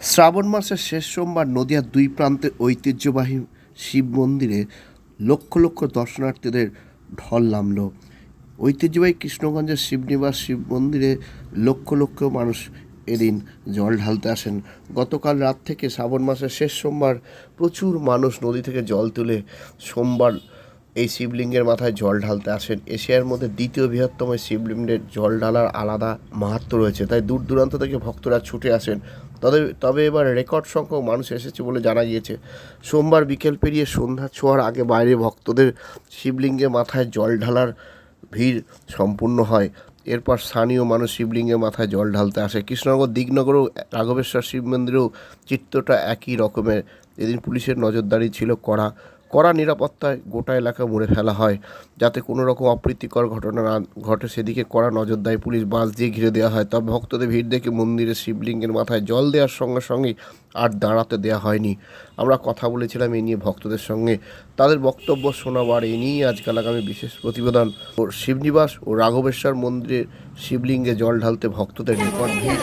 শ্রাবণ মাসের শেষ সোমবার নদিয়ার দুই প্রান্তে ঐতিহ্যবাহী শিব মন্দিরে লক্ষ লক্ষ দর্শনার্থীদের ঢল নামল। ঐতিহ্যবাহী কৃষ্ণগঞ্জের শিবনিবাস শিব মন্দিরে লক্ষ লক্ষ মানুষ এদিন জল ঢালতে আসেন। গতকাল রাত থেকে শ্রাবণ মাসের শেষ সোমবার প্রচুর মানুষ নদী থেকে জল তুলে সোমবার এই শিবলিঙ্গের মাথায় জল ঢালতে আসেন। এশিয়ার মধ্যে দ্বিতীয় বৃহত্তম শিবলিঙ্গের জল ঢালার আলাদা মাহাত্ম্য রয়েছে, তাই দূর দূরান্ত থেকে ভক্তরা ছুটে আসেন। তবে তবে এবার রেকর্ড সংখ্যক মানুষ এসেছে বলে জানা গিয়েছে। সোমবার বিকেল পেরিয়ে সন্ধ্যা ছোঁয়ার আগে বাইরে ভক্তদের শিবলিঙ্গের মাথায় জল ঢালার ভিড় সম্পূর্ণ হয়। এরপর স্থানীয় মানুষ শিবলিঙ্গের মাথায় জল ঢালতে আসে। কৃষ্ণনগর দিগনগরও রাঘবেশ্বর শিব মন্দিরেও চিত্রটা একই রকমের। এদিন পুলিশের নজরদারি ছিল কড়া। কড়া নিরাপত্তায় গোটা এলাকা মুড়ে ফেলা হয় যাতে কোনো রকম অপ্রীতিকর ঘটনা না ঘটে সেদিকে কড়া নজর দেয় পুলিশ বাস দিয়ে ঘিরে দেওয়া হয় তবে ভক্তদের ভিড় দেখে মন্দিরের শিবলিঙ্গের মাথায় জল দেওয়ার সঙ্গে সঙ্গে আর দাঁড়াতে দেওয়া হয়নি আমরা কথা বলেছিলাম এই নিয়ে ভক্তদের সঙ্গে তাদের বক্তব্য শোনাবার এ নিয়েই আজকাল আগামী বিশেষ প্রতিবেদন ও শিবনিবাস ও রাঘবেশ্বর মন্দিরের শিবলিঙ্গে জল ঢালতে ভক্তদের রেকর্ড ভিড়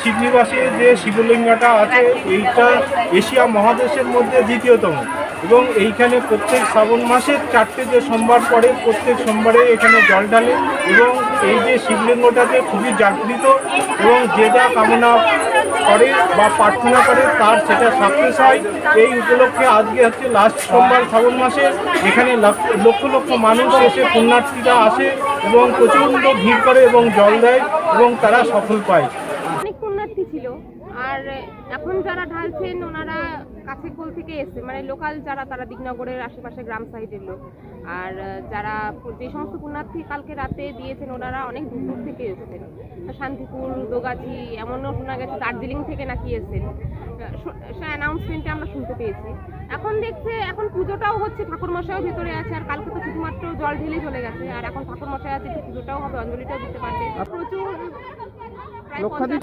শিবনিবাসে যে শিবলিঙ্গটা আছে, এইটা এশিয়া মহাদেশের মধ্যে দ্বিতীয়তম। এবং এইখানে প্রত্যেক শ্রাবণ মাসের চারটে যে সোমবার পরে প্রত্যেক সোমবারে এখানে জল ঢালে এবং এই যে শিবলিঙ্গটাতে খুবই জাগৃত এবং যে যা কামনা করে বা প্রার্থনা করে, তার সেটা সাকসেস হয়। এই উপলক্ষে আজকে হচ্ছে লাস্ট সোমবার শ্রাবণ মাসে এখানে লক্ষ লক্ষ মানুষ এসে পুণ্যার্থীরা আসে এবং প্রচণ্ড ভিড় করে এবং জল দেয় এবং তারা সফল পায়। আর এখন যারা ঢালছেন ওনারা কাছে কোল থেকে এসছে। মানে লোকাল যারা তারা দিগনগরের আশেপাশে গ্রাম সাইডের লোক। আর যারা যে সমস্ত পুণ্যার্থী কালকে রাতে দিয়েছেন ওনারা অনেক দূর দূর থেকে এসেছেন। শান্তিপুর দোগাছি এমনও শোনা গেছে দার্জিলিং থেকে নাকি এসেছেন। সে অ্যানাউন্সমেন্টে আমরা শুনতে পেয়েছি। এখন দেখছে এখন পুজোটাও হচ্ছে ঠাকুরমশাইও ভেতরে আছে আর কালকে তো শুধুমাত্র জল ঢেলেই চলে গেছে। আর এখন ঠাকুরমশাই আছে পুজোটাও হবে অঞ্জলিটাও দিতে পারবে। প্রচুর প্রায় পঞ্চাশ